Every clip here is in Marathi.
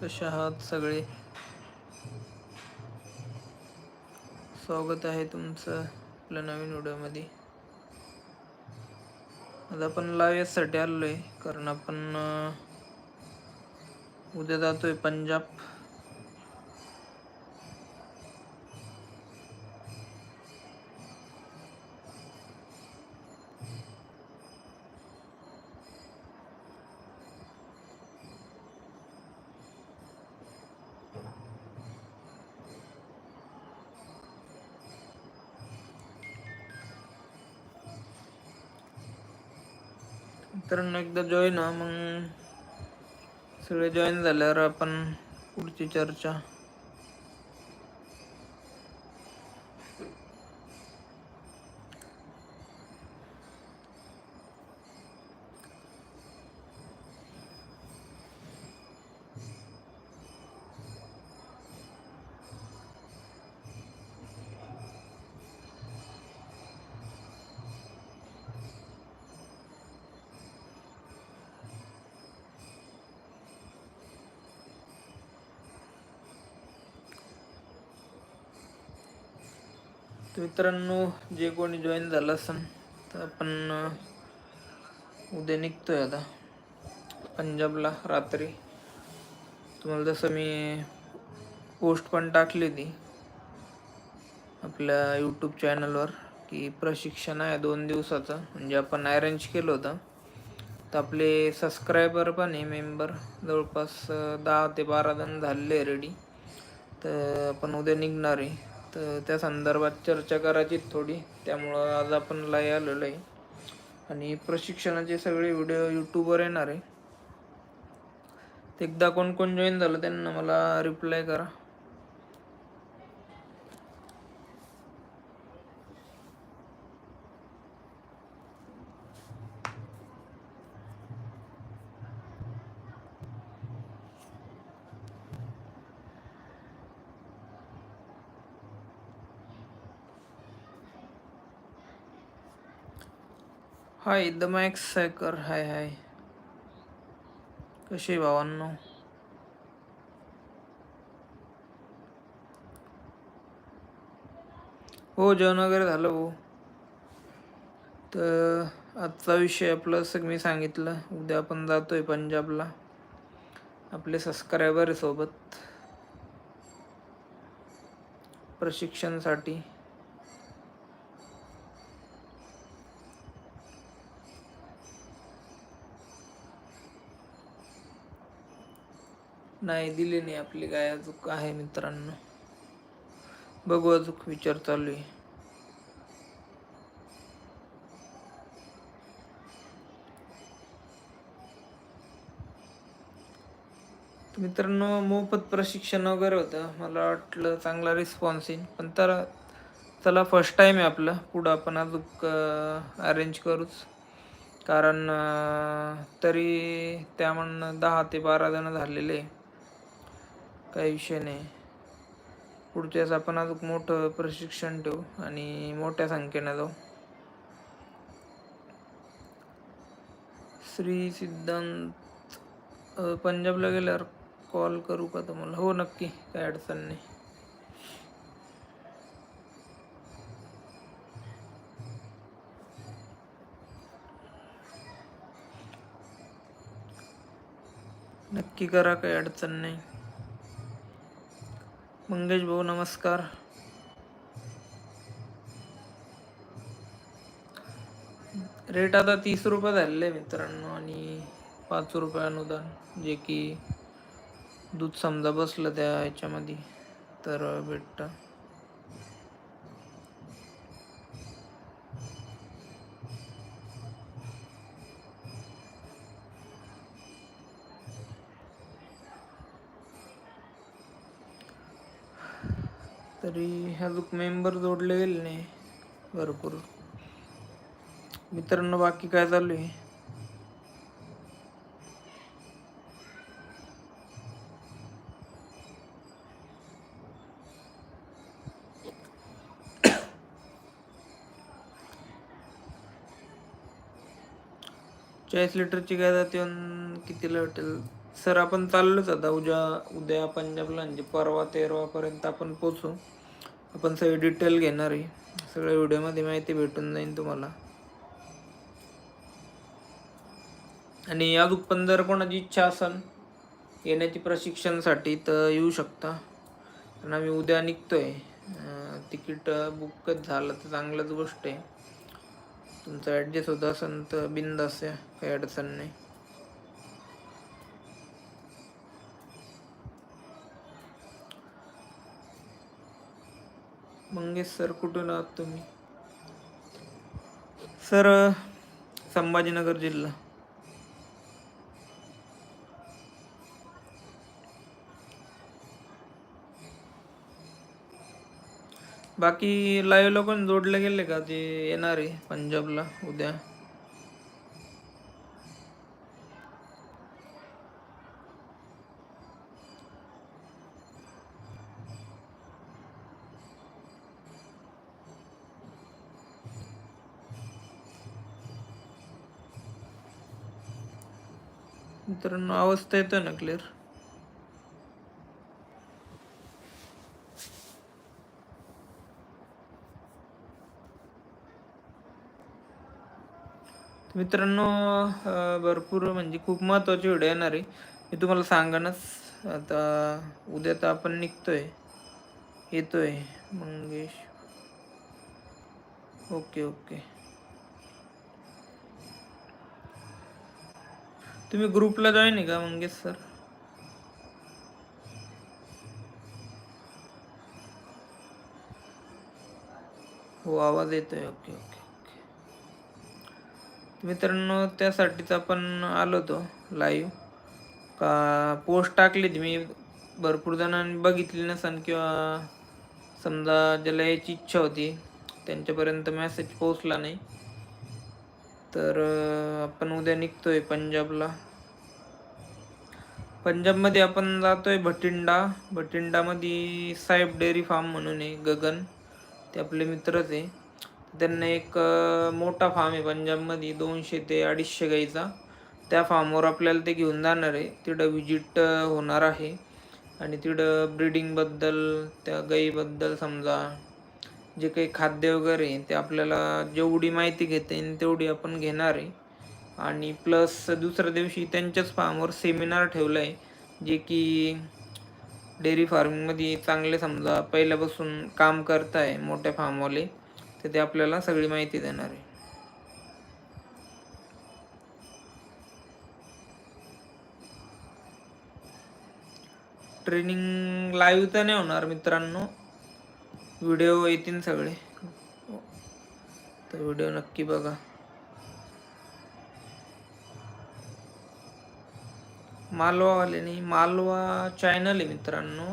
कसे आहात सगळे? स्वागत आहे तुमचं आपल्या नवीन व्हिडिओमध्ये. आज आपण लाव यासाठी आलो आहे कारण आपण उद्या जातोय पंजाब. मित्रांनो एकदा जॉईन हा मग. सगळे जॉईन झाल्यावर आपण पुढची चर्चा तर मित्रांनो जे कोणी जॉईन झालं असेल तर आपण उद्या उद्या निघतोय आता. पंजाबला रात्री. तुम्हाला जसं मी पोस्ट पण टाकली होती आपल्या यूट्यूब चॅनलवर की प्रशिक्षण आहे दोन दिवसाचं. म्हणजे आपण अरेंज केलं होतं. तर आपले सबस्क्रायबर पण आहे मेंबर जवळपास दहा ते बारा जण झालेले रेडी तर आपण उद्या निघणार आहे. तर त्या संदर्भात चर्चा करायची थोडी. त्यामुळं आज आपण लाई आलेलो आहे. आणि प्रशिक्षणाचे सगळे व्हिडिओ यूट्यूबवर येणार आहे. एकदा कोण कोण जॉईन झालं त्यांना मला रिप्लाय करा. Hi the Max Saykar hi hi. कसे आहे भावांनो? हो जेवण वगैरे झालं भाऊ. तर आजचा विषय आपला मी सांगितलं उद्या आपण जातोय पंजाबला आपले सबस्क्रायबर सोबत. प्रशिक्षणसाठी. नाही दिली नाही आपली गाय अजून आहे मित्रांनो. बघू अजून विचार चालू आहे. मित्रांनो मोफत प्रशिक्षण वगैरे होतं. मला वाटलं चांगला रिस्पॉन्स येईल. पण तर चला फर्स्ट टाईम आहे आपलं. पुढं आपण अजून अरेंज करूच. कारण तरी त्या म्हणणं दहा ते बारा जण झालेले आहे. काही विषय नाही. पुढच्या वेळेस आपण अजून मोठं प्रशिक्षण ठेवू आणि मोठ्या संख्येनं जाऊ. श्री सिद्धांत पंजाबला गेल्यावर कॉल करू का तुम्हाला? हो नक्की. काय अडचण नाही. नक्की करा काही अडचण नाही. मंगेश भाऊ नमस्कार. रेट आता तीस रुपये झालेले आहे मित्रांनो आणि पाच रुपये अनुदान. जे की दूध समजा बसलं त्या ह्याच्यामध्ये तर भेटतं. तरी अजून मेंबर जोडले गेले नाही. भरपूर. मित्रांनो बाकी काय चालू आहे? चाळीस लिटरची काय जाते कितीला भेटेल? सर आपण चाललोच आता. उद्या उद्या पंजाबला म्हणजे परवा तेरवापर्यंत आपण पोचू आपण सगळी डिटेल घेणार आहे. सगळ्या व्हिडिओमध्ये माहिती भेटून जाईल तुम्हाला. आणि अजून पण जर कोणाची इच्छा असेल येण्याची प्रशिक्षणसाठी तर येऊ शकता. कारण आम्ही उद्या निघतोय. आहे तिकीट बुकच झालं तर चांगलंच गोष्ट आहे. तुमचं ॲडजस्ट होत असेल तर बिंदास या. काही अडचण नाही. मंगेश सर कुठून आहात तुम्ही? सर संभाजीनगर जिल्हा. बाकी लाईव्हला पण जोडले गेले का? ते येणार आहे पंजाबला उद्या. मित्रांनो अवस्था येतोय ना क्लिअर मित्रांनो भरपूर म्हणजे खूप महत्त्वाचे व्हिडिओ येणार आहे. मी तुम्हाला सांगणच आता उद्या तर आपण निघतोय. येतोय मंगेश. Okay okay. तुम्ही ग्रुपला जॉईन आहे का मंगेश सर हो आवाज येतोय. ओके ओके ओके मित्रांनो त्यासाठीच आपण आलो होतो लाईव्ह का पोस्ट टाकलीत मी. भरपूर जणांनी बघितली नसन किंवा समजा ज्याला यायची इच्छा होती त्यांच्यापर्यंत मेसेज पोचला नाही. तर आपण उद्या निघतोय पंजाबला. पंजाबमध्ये आपण जातोय भटिंडा. भटिंडामध्ये साहेब डेअरी फार्म म्हणून आहे गगन. ते आपले मित्रच आहे. त्यांना एक मोठा फार्म आहे पंजाबमध्ये दोनशे ते अडीचशे गाईचा. त्या फार्मवर आपल्याला ते घेऊन जाणार आहे. तिथं व्हिजिट होणार आहे. आणि तिथं ब्रिडिंगबद्दल त्या गाईबद्दल समजा जे काही खाद्य वगैरे आहे ते आपल्याला जेवढी माहिती घेता येईल तेवढी आपण घेणार आहे. आणि प्लस दुसऱ्या दिवशी त्यांच्याच फार्मवर सेमिनार ठेवलं आहे जे की डेअरी फार्मिंगमध्ये चांगले समजा पहिल्यापासून काम करत आहे मोठ्या फार्मवाले तर ते आपल्याला सगळी माहिती देणार आहे. ट्रेनिंग लाईव्ह तर नाही होणार मित्रांनो व्हिडिओ येतील सगळे. तर व्हिडिओ नक्की बघा. मालवावाले नाही मालवा चॅनल आहे मित्रांनो.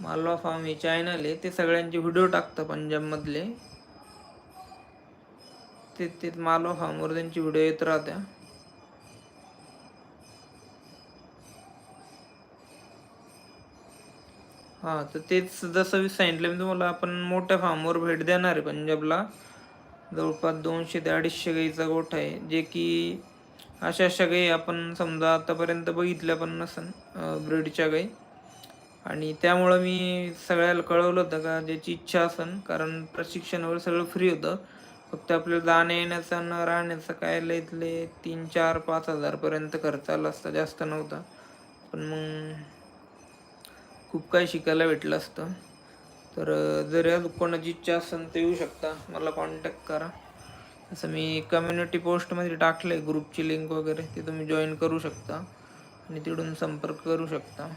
मालवा फार्म हे चॅनल आहे. ते सगळ्यांचे व्हिडिओ टाकतं पंजाबमधले. ते ते मालवा फार्मवर त्यांची व्हिडिओ येत राहत्या. हां तर तेच जसं मी सांगितलं मी तुम्हाला आपण मोठ्या फार्मवर भेट देणार आहे पंजाबला. जवळपास दोनशे ते अडीचशे गाईचा गोठा आहे जे की अशा अशा गाई आपण समजा आतापर्यंत बघितल्या पण नसन ब्रीडच्या गाई. आणि त्यामुळं मी सगळ्याला कळवलं होतं का ज्याची इच्छा असन कारण प्रशिक्षण वगैरे सगळं फ्री होतं. फक्त आपल्याला जाण्या येण्याचा न राहण्याचा काय इथले तीन चार पाच हजारपर्यंत खर्च आला असता जास्त नव्हता. पण मग खूप काही शिकायला भेटलं असतं. तर जर या कोणाची इच्छा असेल तर येऊ शकता. मला कॉन्टॅक्ट करा. असं मी कम्युनिटी पोस्टमध्ये टाकलं आहे ग्रुपची लिंक वगैरे. ते तुम्ही जॉईन करू शकता आणि तिकडून संपर्क करू शकता.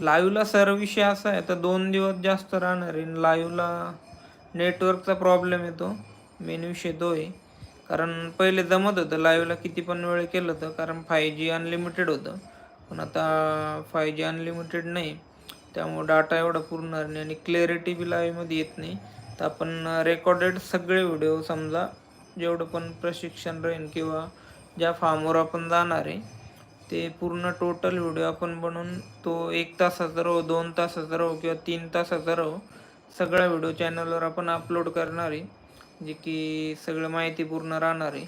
लाईव्हला सर विषय असा आहे तर दोन दिवस जास्त राहणार आहे. लाईव्हला नेटवर्कचा प्रॉब्लेम येतो. मेन विषय तो आहे. कारण पहिले जमत होतं लाईव्हला किती पण वेळ केलं होतं कारण फाय जी अनलिमिटेड होतं. पण आता फाय जी अनलिमिटेड नाही. त्यामुळे डाटा एवढा पुरणार नाही आणि क्लॅरिटी बी लाईव्हमध्ये येत नाही. तर आपण रेकॉर्डेड सगळे व्हिडिओ समजा जेवढं पण प्रशिक्षण राहील किंवा ज्या फार्मवर आपण जाणार आहे ते पूर्ण टोटल व्हिडिओ आपण बनवून तो एक तासाचा राहो दोन तासाचा राहो किंवा तीन तासाचा राहो सगळ्या व्हिडिओ चॅनलवर आपण अपलोड करणार आहे. जे की सगळं माहिती पूर्ण राहणार आहे.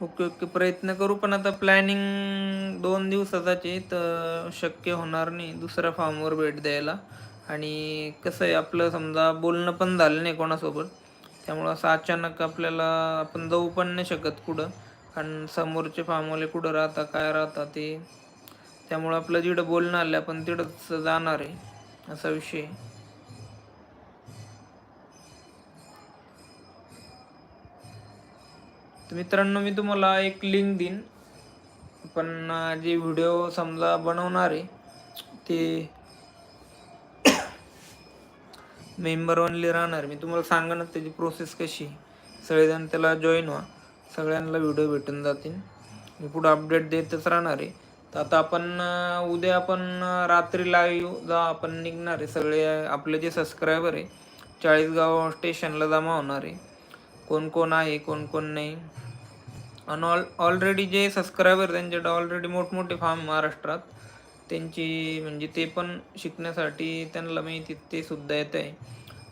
Okay okay. प्रयत्न करू पण आता प्लॅनिंग दोन दिवसाचाच तर शक्य होणार नाही दुसऱ्या फार्मवर भेट द्यायला. आणि कसं आहे आपलं समजा बोलणं पण झालं नाही कोणासोबत त्यामुळं असं अचानक आपल्याला आपण जाऊ पण नाही शकत कुठं. कारण समोरचे फार्मवाले कुठं राहतात काय राहतात ते त्यामुळं आपलं जिडं बोलणं आलं आपण तिथंच जाणार आहे असा विषय तर मित्रांनो मी तुम्हाला एक लिंक देईन. पण जे व्हिडिओ समजा बनवणार आहे ते मेंबर ओनली राहणार. मी तुम्हाला सांगणार त्याची प्रोसेस कशी सगळेजण त्याला जॉईन व्हा. सगळ्यांना व्हिडिओ भेटून जातील. मी पुढं अपडेट देतच राहणार आहे. तर आता आपण उद्या आपण रात्री लाईव्ह जा आपण निघणार आहे. सगळे आपले जे सबस्क्रायबर आहे चाळीसगाव स्टेशनला जमा होणार आहे. कोण कोण आहे कोण कोण नाही. आणि ऑल ऑलरेडी जे सबस्क्रायबर त्यांच्याकडे ऑलरेडी मोठमोठे फार्म महाराष्ट्रात त्यांची म्हणजे ते पण शिकण्यासाठी त्यांना माहिती ते सुद्धा येत आहे.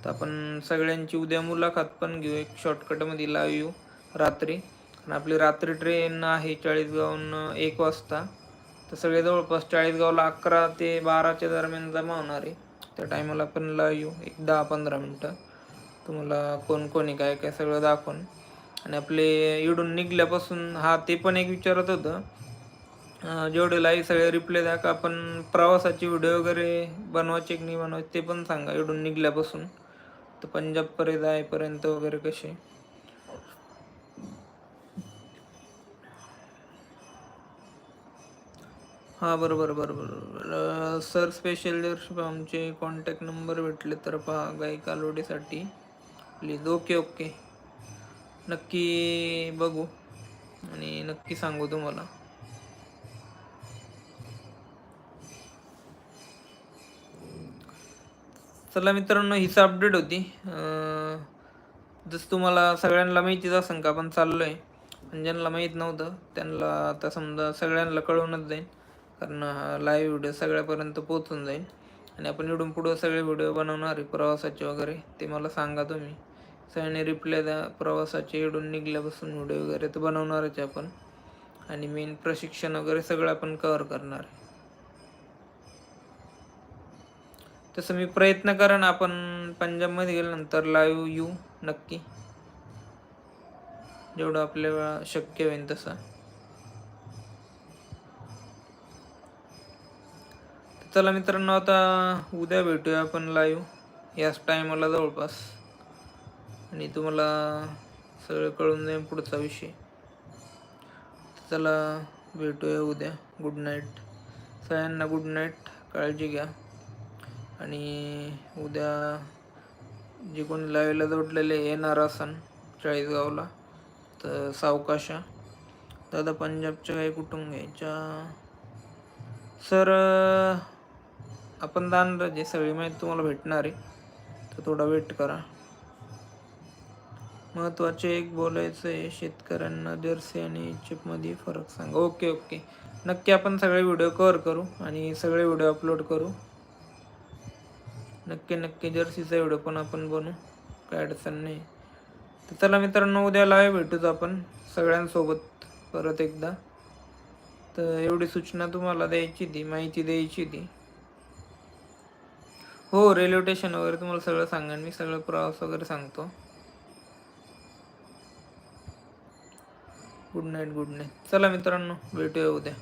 तर आपण सगळ्यांची उद्या मुलाखत पण घेऊ एक शॉर्टकटमध्ये लाव येऊ रात्री. आणि आपली रात्री ट्रेन आहे चाळीसगावून एक वाजता. तर सगळे जवळपास चाळीसगावला अकरा ते बाराच्या दरम्यान जमा होणार आहे. त्या टायमाला आपण येऊ एक दहा पंधरा मिनटं. तुम्हाला कोण कोणी काय काय सगळं दाखवून. आणि आपले इडून निघल्यापासून हा ते पण एक विचारत होतं. जेवढे लाईव्ह सगळे रिप्लाय द्या का आपण प्रवासाची व्हिडिओ वगैरे बनवायचे की नाही बनवायचे ते पण सांगा इडून निघल्यापासून. तर पंजाबपर्यंत जायपर्यंत वगैरे कसे. हां बरोबर बरोबर सर स्पेशल जर आमचे कॉन्टॅक्ट नंबर भेटले तर पहा गायिका लोडीसाठी. प्लीज ओके ओके नक्की बघू आणि नक्की सांगू तुम्हाला. चला मित्रांनो हीच अपडेट होती. जसं तुम्हाला सगळ्यांना माहितीच असेल का आपण चाललोय. आणि ज्यांना माहीत नव्हतं त्यांना आता समजा सगळ्यांना कळवूनच जाईल. कारण लाईव्ह व्हिडिओ सगळ्यापर्यंत पोहोचून जाईल. आणि आपण इडून पुढं सगळे व्हिडिओ बनवणार आहे प्रवासाचे वगैरे ते मला सांगा तुम्ही. सगळ्यांनी रिप्लाय द्या प्रवासाचे इडून निघल्यापासून व्हिडिओ वगैरे तर बनवणारच आहे आपण. आणि मेन प्रशिक्षण वगैरे सगळं आपण कवर करणार आहे. तसं मी प्रयत्न करेन आपण पंजाबमध्ये गेल्यानंतर लाईव्ह येऊ नक्की. जेवढं आपल्याला शक्य होईल तसं. चला मित्रांनो आता उद्या भेटूया आपण लाईव्ह याच टायमाला जवळपास. आणि तुम्हाला सगळं कळून जाईल पुढचा विषय. चला भेटूया उद्या. गुड नाईट सगळ्यांना गुड नाईट काळजी घ्या. आणि उद्या जे कोणी लावायला जोडलेले येणार असन चाळीसगावला तर सावकाशा. दादा पंजाबच्या काही कुटुंब घ्यायच्या सर आपण दान जे सगळी माहिती तुम्हाला भेटणार आहे. तर थोडा वेट करा. महत्त्वाचे एक बोलायचं आहे शेतकऱ्यांना जर्सी आणि चिपमध्ये फरक सांगा. Okay okay. नक्की आपण सगळे व्हिडिओ कव्हर करू आणि सगळे व्हिडिओ अपलोड करू. नक्की नक्की जर्सीचा व्हिडिओ पण आपण बनवू. काय अडचण नाही. तर चला मित्रांनो उद्या लाईव्ह भेटूच आपण सगळ्यांसोबत परत एकदा. तर एवढी सूचना तुम्हाला द्यायची ती माहिती द्यायची ती. हो रेल्वे स्टेशन वगैरे तुम्हाला सगळं सांगेन. मी सगळं प्रवास वगैरे सांगतो. गुड नाईट गुड नाईट चला मित्रांनो भेटूया उद्या.